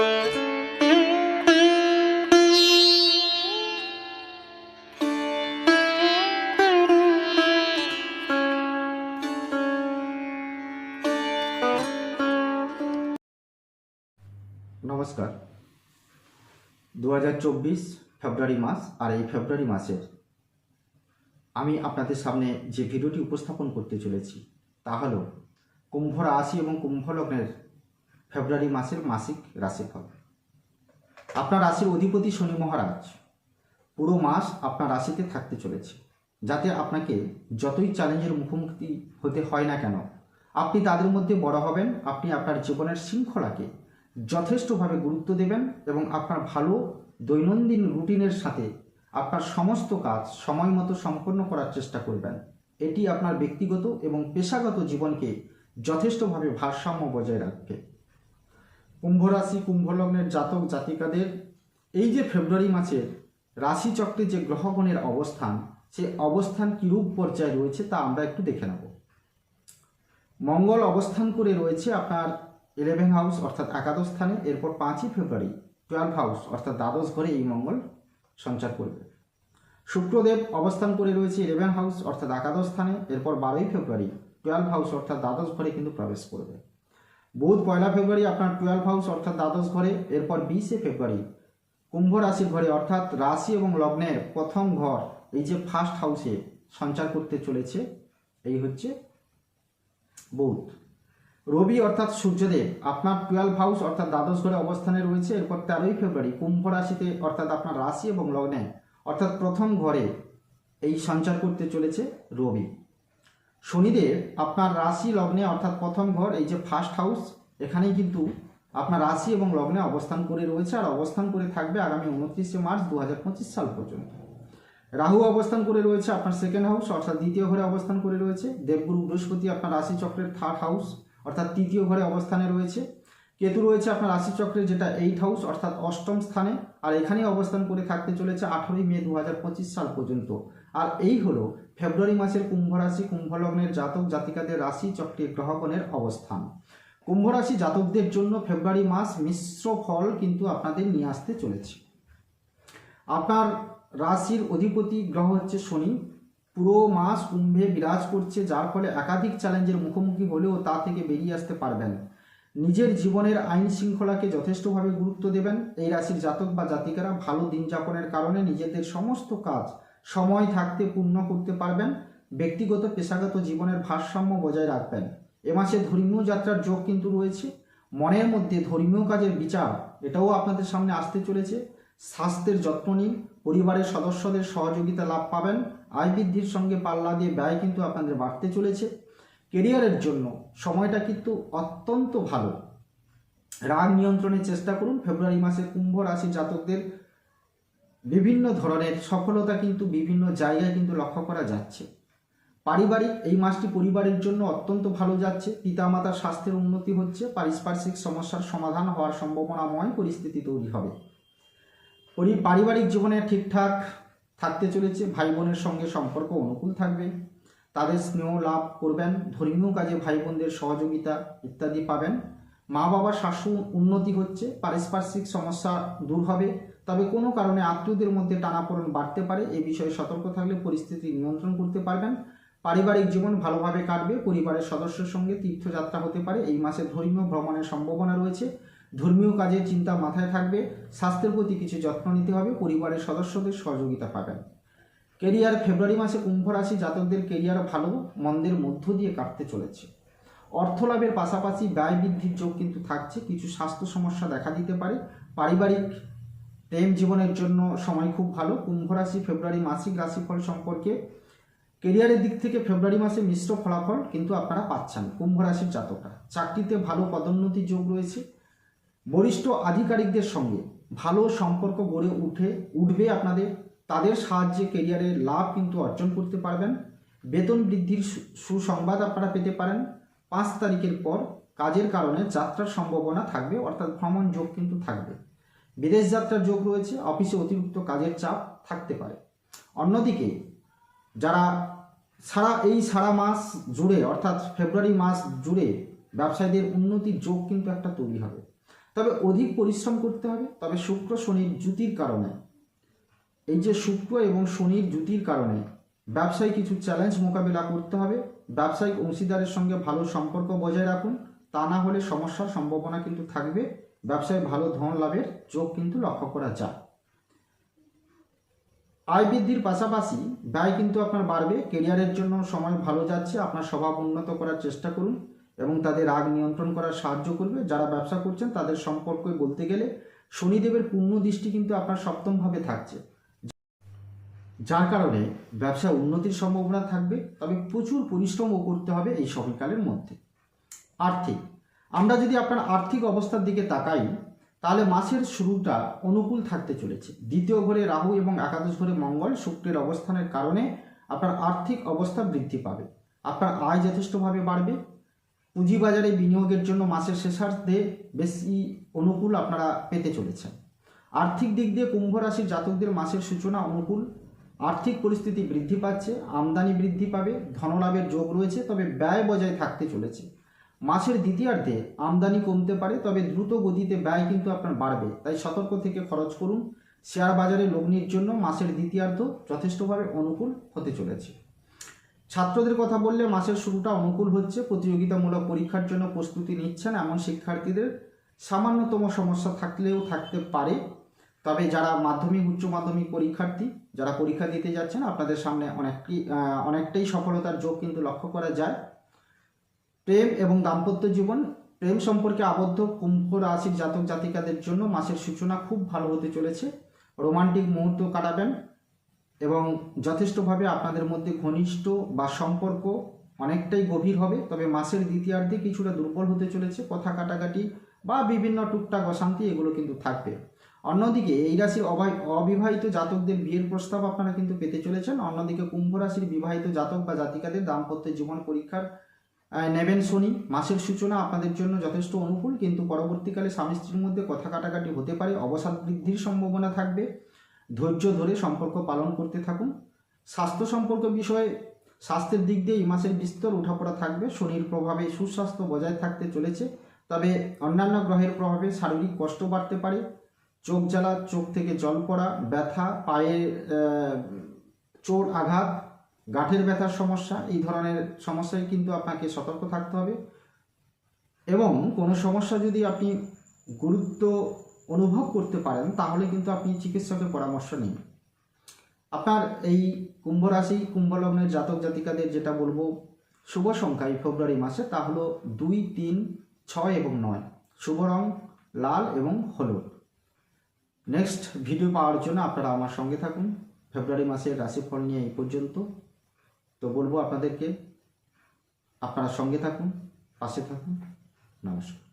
নমস্কার। দু হাজার চব্বিশ ফেব্রুয়ারি মাস আর এই ফেব্রুয়ারি মাসের আমি আপনাদের সামনে যে ভিডিওটি উপস্থাপন করতে চলেছি তা হল কুম্ভ রাশি এবং কুম্ভ লগ্নের ফেব্রুয়ারি মাসের মাসিক রাশিফল। আপনার রাশির অধিপতি শনি মহারাজ। পুরো মাস আপনার রাশিতে থাকতে চলেছে। যাতে আপনাকে যতই চ্যালেঞ্জের মুখোমুখি হতে হয় না কেন, আপনি তাদের মধ্যে বড় হবেন, আপনি আপনার জীবনের শৃঙ্খলাকে যথেষ্টভাবে গুরুত্ব দেবেন এবং আপনার ভালো দৈনন্দিন রুটিনের সাথে আপনার সমস্ত কাজ সময় মতো সম্পন্ন করার চেষ্টা করবেন। এটি আপনার ব্যক্তিগত এবং পেশাগত জীবনকে যথেষ্টভাবে ভারসাম্য বজায় রাখবে। কুম্ভ রাশি কুম্ভলগ্নের জাতক জাতিকাদের, এই যে ফেব্রুয়ারি মাসের রাশিচক্রে যে গ্রহগণের অবস্থান, সে অবস্থান কিরূপ পর্যায়ে রয়েছে তা আমরা একটু দেখে নেব। মঙ্গল অবস্থান করে রয়েছে আপনার ইলেভেন হাউস অর্থাৎ একাদশ স্থানে, এরপর পাঁচই ফেব্রুয়ারি টুয়েলভ হাউস অর্থাৎ দ্বাদশ ঘরে এই মঙ্গল সঞ্চার করবে। শুক্রদেব অবস্থান করে রয়েছে ইলেভেন হাউস অর্থাৎ একাদশ স্থানে, এরপর বারোই ফেব্রুয়ারি টুয়েলভ হাউস অর্থাৎ দ্বাদশ ঘরে কিন্তু প্রবেশ করবে। বুধ পয়লা ফেব্রুয়ারি আপনার টুয়েলভ হাউস অর্থাৎ দ্বাদশ ঘরে, এরপর বিশে ফেব্রুয়ারি কুম্ভ রাশির ঘরে অর্থাৎ রাশি এবং লগ্নের প্রথম ঘর, এই যে ফার্স্ট হাউসে সঞ্চার করতে চলেছে, এই হচ্ছে বুধ। রবি অর্থাৎ সূর্যদেব আপনার টুয়েলভ হাউস অর্থাৎ দ্বাদশ ঘরে অবস্থানে রয়েছে, এরপর তেরোই ফেব্রুয়ারি কুম্ভ রাশিতে অর্থাৎ আপনার রাশি এবং লগ্নে অর্থাৎ প্রথম ঘরে এই সঞ্চার করতে চলেছে রবি। শনিদেব আপনার রাশি লগ্নে অর্থাৎ প্রথম ঘর, এই যে ফার্স্ট হাউস এখানেই কিন্তু আপনার রাশি এবং লগ্নে অবস্থান করে রয়েছে আর অবস্থান করে থাকবে আগামী উনত্রিশে মার্চ দু হাজার পঁচিশ সাল পর্যন্ত। রাহু অবস্থান করে রয়েছে আপনার সেকেন্ড হাউস অর্থাৎ দ্বিতীয় ঘরে অবস্থান করে রয়েছে। দেবগুরু বৃহস্পতি আপনার রাশি চক্রের থার্ড হাউস অর্থাৎ তৃতীয় ঘরে অবস্থানে রয়েছে। কেতু রয়েছে আপনার রাশি চক্রে, যেটা এইট হাউস অর্থাৎ অষ্টম স্থানে, আর এখানেই অবস্থান করে থাকতে চলেছে আঠারোই মে দু হাজার পঁচিশ সাল পর্যন্ত। আর এই হলো ফেব্রুয়ারি মাসের কুম্ভ রাশি, কুম্ভ জাতক জাতিকাদের রাশি চক্রে গ্রহগণের অবস্থান। কুম্ভ রাশি জাতকদের জন্য ফেব্রুয়ারি মাস মিশ্র ফল কিন্তু আপনাদের নিয়ে আসতে চলেছে। আপনার রাশির অধিপতি গ্রহ হচ্ছে শনি। পুরো মাস কুম্ভে বিরাজ করছে, যার ফলে একাধিক চ্যালেঞ্জের মুখোমুখি হলেও তা থেকে বেরিয়ে আসতে পারবেন। নিজের জীবনের আইন শৃঙ্খলাকে যথেষ্টভাবে গুরুত্ব দেবেন। এই রাশির জাতক বা জাতিকারা ভালো দিন যাপনের কারণে নিজেদের সমস্ত কাজ সময় থাকতে পূর্ণ করতে পারবেন। ব্যক্তিগত, পেশাগত জীবনের ভারসাম্য বজায় রাখবেন। এ মাসে ধর্মীয় যাত্রার যোগ কিন্তু রয়েছে। মনের মধ্যে ধর্মীয় কাজের বিচার, এটাও আপনাদের সামনে আসতে চলেছে। স্বাস্থ্যের যত্ন নিন, পরিবারের সদস্যদের সহযোগিতা লাভ পাবেন। আয় বৃদ্ধির সঙ্গে পাল্লা দিয়ে ব্যয় কিন্তু আপনাদের বাড়তে চলেছে। কেরিয়ারের জন্য সময়টা কিন্তু অত্যন্ত ভালো। রাগ নিয়ন্ত্রণের চেষ্টা করুন। ফেব্রুয়ারি মাসে কুম্ভ রাশি জাতকদের বিভিন্ন ধরনের সফলতা কিন্তু বিভিন্ন জায়গায় কিন্তু লক্ষ্য করা যাচ্ছে। পারিবারিক এই মাসটি পরিবারের জন্য অত্যন্ত ভালো যাচ্ছে। পিতামাতার স্বাস্থ্যের উন্নতি হচ্ছে। পারিপার্শ্বিক সমস্যার সমাধান হওয়ার সম্ভাবনাময় পরিস্থিতি তৈরি হবে। পরি, পারিবারিক জীবনে ঠিকঠাক থাকতে চলেছে। ভাই বোনের সঙ্গে সম্পর্ক অনুকূল থাকবে। তাদের স্নেহ লাভ করবেন, ধর্মীয় কাজে ভাই বোনদের সহযোগিতা ইত্যাদি পাবেন। মা বাবার স্বাস্থ্য উন্নতি হচ্ছে পারিপার্শ্বিক সমস্যা দূর হবে, তবে কোনো কারণে আত্মীয়দের মধ্যে টানাপোড়ন বাড়তে পারে, এ বিষয়ে সতর্ক থাকলে পরিস্থিতি নিয়ন্ত্রণ করতে পারবেন। পারিবারিক জীবন ভালোভাবে কাটবে, পরিবারের সদস্যের সঙ্গে তীর্থযাত্রা হতে পারে, এই মাসে ধর্মীয় ভ্রমণের সম্ভাবনা রয়েছে। ধর্মীয় কাজের চিন্তা মাথায় থাকবে, স্বাস্থ্যের প্রতি কিছু যত্ন নিতে হবে, পরিবারের সদস্যদের সহযোগিতা পাবেন। কেরিয়ার ফেব্রুয়ারি মাসে কুম্ভ রাশি জাতকদের কেরিয়ার ভালো মন্দের মধ্য দিয়ে কাটতে চলেছে। অর্থ লাভের পাশাপাশি ব্যয় বৃদ্ধির যোগ কিন্তু থাকছে। কিছু স্বাস্থ্য সমস্যা দেখা দিতে পারে। পারিবারিক প্রেম জীবনের জন্য সময় খুব ভালো। কুম্ভ রাশি ফেব্রুয়ারি মাসিক রাশিফল সম্পর্কে কেরিয়ারের দিক থেকে ফেব্রুয়ারি মাসে মিশ্র ফলাফল কিন্তু আপনারা পাচ্ছেন কুম্ভ রাশির জাতকরা। চাকরিতে ভালো পদোন্নতির যোগ রয়েছে। বরিষ্ঠ আধিকারিকদের সঙ্গে ভালো সম্পর্ক গড়ে উঠে, উঠবে আপনাদের তাদের সাহায্যে কেরিয়ারের লাভ কিন্তু অর্জন করতে পারবেন। বেতন বৃদ্ধির সুসংবাদ আপনারা পেতে পারেন। পাঁচ তারিখের পর কাজের কারণে যাত্রার সম্ভাবনা থাকবে, অর্থাৎ ভ্রমণ যোগ কিন্তু থাকবে। বিদেশ যাত্রার যোগ রয়েছে, অফিসে অতিরিক্ত কাজের চাপ থাকতে পারে। অন্যদিকে, যারা সারা, এই সারা মাস জুড়ে, অর্থাৎ ফেব্রুয়ারি মাস জুড়ে ব্যবসায়ীদের উন্নতির যোগ কিন্তু একটা তৈরি হবে। তবে অধিক পরিশ্রম করতে হবে। তবে শুক্র, শনির জুতির কারণে এই যে শুক্র এবং শনির জুতির কারণে ব্যবসায় কিছু চ্যালেঞ্জ মোকাবিলা করতে হবে, ব্যবসায়িক অংশীদারের সঙ্গে ভালো সম্পর্ক বজায় রাখুন, তা না হলে সমস্যার সম্ভাবনা কিন্তু থাকবে, ব্যবসায় ভালো ধন লাভের যোগ কিন্তু লক্ষ্য করা যায়। আয় বৃদ্ধির পাশাপাশি ব্যয় কিন্তু আপনার বাড়বে কেরিয়ারের জন্য সময় ভালো যাচ্ছে, আপনার স্বভাব উন্নত করার চেষ্টা করুন এবং তাদের রাগ নিয়ন্ত্রণ করার সাহায্য করবে, যারা ব্যবসা করছেন তাদের সম্পর্কে বলতে গেলে শনিদেবের পূর্ণ দৃষ্টি কিন্তু আপনার সপ্তমভাবে থাকছে। যার কারণে ব্যবসা উন্নতির সম্ভাবনা থাকবে, তবে প্রচুর পরিশ্রমও করতে হবে এই সময়কালের মধ্যে। আর্থিক, আমরা যদি আপনার আর্থিক অবস্থার দিকে তাকাই, তাহলে মাসের শুরুটা অনুকূল থাকতে চলেছে। দ্বিতীয় ঘরে রাহু এবং একাদশ ঘরে মঙ্গল শুক্রের অবস্থানের কারণে আপনার আর্থিক অবস্থা বৃদ্ধি পাবে। আপনার আয় যথেষ্টভাবে বাড়বে। পুঁজিবাজারে বিনিয়োগের জন্য মাসের শেষার্ধে বেশি অনুকূল আপনারা পেতে চলেছেন। আর্থিক দিক দিয়ে কুম্ভ রাশির জাতকদের মাসের সূচনা অনুকূল। আর্থিক পরিস্থিতি বৃদ্ধি পাচ্ছে, আমদানি বৃদ্ধি পাবে, ধনলাভের যোগ রয়েছে, তবে ব্যয় বজায় থাকতে চলেছে। মাসের দ্বিতীয়ার্ধে আমদানি কমতে পারে, তবে দ্রুত গতিতে ব্যয় কিন্তু আপনার বাড়বে। তাই সতর্ক থেকে খরচ করুন। শেয়ার বাজারে লগ্নির জন্য মাসের দ্বিতীয়ার্ধ যথেষ্টভাবে অনুকূল হতে চলেছে। ছাত্রদের কথা বললে মাসের শুরুটা অনুকূল হচ্ছে। প্রতিযোগিতামূলক পরীক্ষার জন্য প্রস্তুতি নিচ্ছেন এমন শিক্ষার্থীদের সামান্যতম সমস্যা থাকলেও থাকতে পারে। তবে যারা মাধ্যমিক, উচ্চ মাধ্যমিক পরীক্ষার্থী যারা পরীক্ষা দিতে যাচ্ছেন, আপনাদের সামনে অনেকটি অনেকটাই সফলতার যোগ কিন্তু লক্ষ্য করা যায়। প্রেম এবং দাম্পত্য জীবন, প্রেম সম্পর্কে আবদ্ধ কুম্ভ রাশির জাতক জাতিকাদের জন্য মাসের সূচনা খুব ভালো হতে চলেছে। রোমান্টিক মুহূর্ত কাটাবেন এবং যথেষ্টভাবে আপনাদের মধ্যে ঘনিষ্ঠ বা সম্পর্ক অনেকটাই গভীর হবে, তবে মাসের দ্বিতীয়ার্ধে কিছুটা দুর্বল হতে চলেছে। কথা কাটাকাটি বা বিভিন্ন টুকটাক অশান্তি, এগুলো কিন্তু থাকবে। অন্যদিকে এই রাশির অবিবাহিত জাতকদের বিয়ের প্রস্তাব আপনারা কিন্তু পেতে চলেছেন। অন্যদিকে কুম্ভ রাশির বিবাহিত জাতক বা জাতিকাদের দাম্পত্য জীবন পরীক্ষার নেবেন শনি। মাসের সূচনা আপনাদের জন্য যথেষ্ট অনুকূল, কিন্তু পরবর্তীকালে স্বামী স্ত্রীর মধ্যে কথা কাটাকাটি হতে পারে। অবসাদ বৃদ্ধির সম্ভাবনা থাকবে। ধৈর্য ধরে সম্পর্ক পালন করতে থাকুন। স্বাস্থ্য সম্পর্ক বিষয়ে স্বাস্থ্যের দিক দিয়ে এই মাসের বিস্তর উঠাপড়া থাকবে। শনির প্রভাবে সুস্বাস্থ্য বজায় থাকতে চলেছে। তবে অন্যান্য গ্রহের প্রভাবে শারীরিক কষ্ট বাড়তে পারে। চোখ জ্বালা, চোখ থেকে জল পড়া, ব্যথা, পায়ে চোর আঘাত, গাঁঠের ব্যথার সমস্যা, এই ধরনের সমস্যায় কিন্তু আপনাকে সতর্ক থাকতে হবে। এবং কোনো সমস্যা যদি আপনি গুরুত্ব অনুভব করতে পারেন, তাহলে কিন্তু আপনি চিকিৎসকের পরামর্শ নিন। আপনার এই কুম্ভ রাশি, কুম্ভ লগ্নের জাতক জাতিকাদের যেটা বলব, শুভ সংখ্যা এই ফেব্রুয়ারি মাসে, তা হলো দুই, তিন, ছয় এবং নয়। শুভ রং লাল এবং হলুদ। নেক্সট ভিডিও পাওয়ার জন্য আপনারা আমার সঙ্গে থাকুন। ফেব্রুয়ারি মাসের রাশিফল নিয়ে এই পর্যন্ত। তো বলব আপনাদেরকে, আপনারা সঙ্গে থাকুন, পাশে থাকুন। নমস্কার।